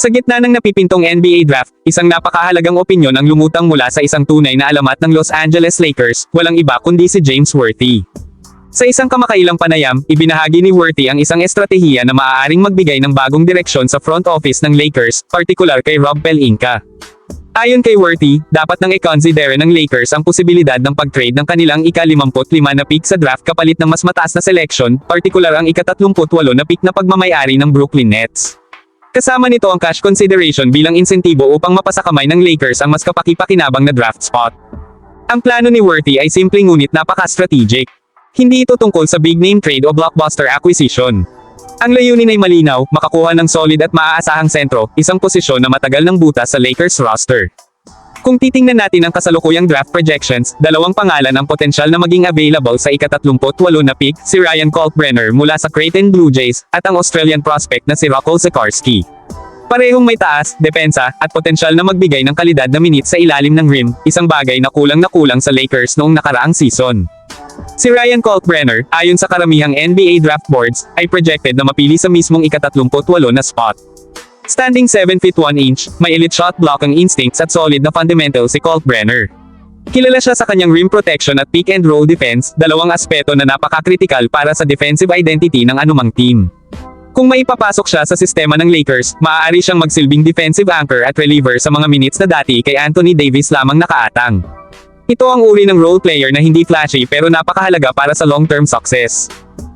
Sa gitna ng napipintong NBA draft, isang napakahalagang opinyon ang lumutang mula sa isang tunay na alamat ng Los Angeles Lakers, walang iba kundi si James Worthy. Sa isang kamakailang panayam, ibinahagi ni Worthy ang isang estratehiya na maaaring magbigay ng bagong direksyon sa front office ng Lakers, partikular kay Rob Pelinka. Ayon kay Worthy, dapat nang i-considere ng Lakers ang posibilidad ng pag-trade ng kanilang ika-55 na pick sa draft kapalit ng mas mataas na selection, partikular ang ika-38 na pick na pagmamayari ng Brooklyn Nets. Kasama nito ang cash consideration bilang insentibo upang mapasakamay ng Lakers ang mas kapaki-pakinabang na draft spot. Ang plano ni Worthy ay simple ngunit napaka-strategic. Hindi ito tungkol sa big name trade o blockbuster acquisition. Ang layunin ay malinaw, makakuha ng solid at maaasahang sentro, isang posisyon na matagal ng butas sa Lakers roster. Kung titingnan natin ang kasalukuyang draft projections, dalawang pangalan ang potensyal na maging available sa ika-38 na pick, si Ryan Kalkbrenner mula sa Creighton Blue Jays, at ang Australian prospect na si Rocco Zikarsky. Parehong may taas, depensa, at potensyal na magbigay ng kalidad na minute sa ilalim ng rim, isang bagay na kulang na kulang sa Lakers noong nakaraang season. Si Ryan Kalkbrenner, ayon sa karamihang NBA draft boards, ay projected na mapili sa mismong ika-38 na spot. Standing 7 feet 1 inch, may elite shot blocking instincts at solid na fundamentals si Kalkbrenner. Kilala siya sa kanyang rim protection at pick and roll defense, dalawang aspeto na napaka-critical para sa defensive identity ng anumang team. Kung maipapasok siya sa sistema ng Lakers, maaari siyang magsilbing defensive anchor at reliever sa mga minutes na dati kay Anthony Davis lamang nakaatang. Ito ang uri ng role player na hindi flashy pero napakahalaga para sa long-term success.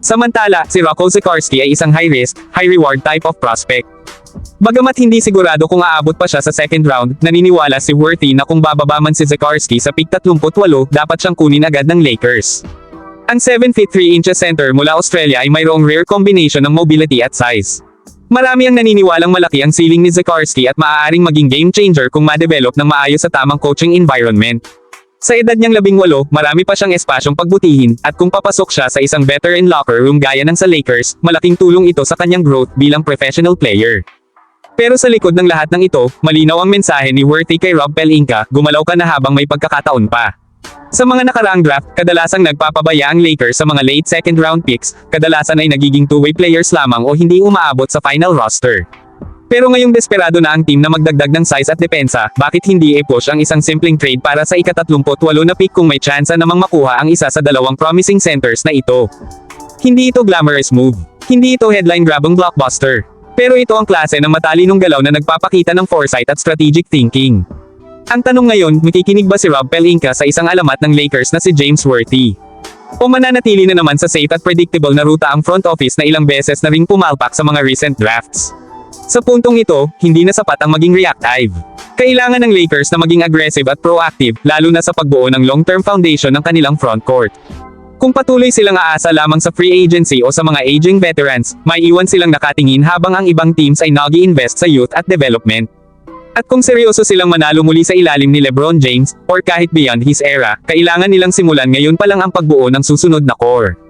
Samantala, si Rocco Zikarsky ay isang high-risk, high-reward type of prospect. Bagamat hindi sigurado kung aabot pa siya sa second round, naniniwala si Worthy na kung bababa man si Zikarsky sa pick 38, dapat siyang kunin agad ng Lakers. Ang 7 feet 3 inches center mula Australia ay mayroong rare combination ng mobility at size. Marami ang naniniwalang malaki ang ceiling ni Zikarsky at maaaring maging game changer kung ma-develop ng maayos sa tamang coaching environment. Sa edad niyang labing walo, marami pa siyang espasyong pagbutihin, at kung papasok siya sa isang veteran locker room gaya ng sa Lakers, malaking tulong ito sa kanyang growth bilang professional player. Pero sa likod ng lahat ng ito, malinaw ang mensahe ni Worthy kay Rob Pelinka, gumalaw ka na habang may pagkakataon pa. Sa mga nakaraang draft, kadalasang nagpapabaya ang Lakers sa mga late second round picks, kadalasan ay nagiging two-way players lamang o hindi umaabot sa final roster. Pero ngayong desperado na ang team na magdagdag ng size at depensa, bakit hindi i-push ang isang simpleng trade para sa ika-38 na pick kung may tsansa namang makuha ang isa sa dalawang promising centers na ito? Hindi ito glamorous move. Hindi ito headline-grabbing blockbuster. Pero ito ang klase ng matalinong galaw na nagpapakita ng foresight at strategic thinking. Ang tanong ngayon, makikinig ba si Rob Pelinka sa isang alamat ng Lakers na si James Worthy? O mananatili na naman sa safe at predictable na ruta ang front office na ilang beses na ring pumalpak sa mga recent drafts? Sa puntong ito, hindi na sapat ang maging reactive. Kailangan ng Lakers na maging aggressive at proactive, lalo na sa pagbuo ng long-term foundation ng kanilang front court. Kung patuloy silang aasa lamang sa free agency o sa mga aging veterans, may iwan silang nakatingin habang ang ibang teams ay nag invest sa youth at development. At kung seryoso silang manalo muli sa ilalim ni LeBron James, or kahit beyond his era, kailangan nilang simulan ngayon pa lang ang pagbuo ng susunod na core.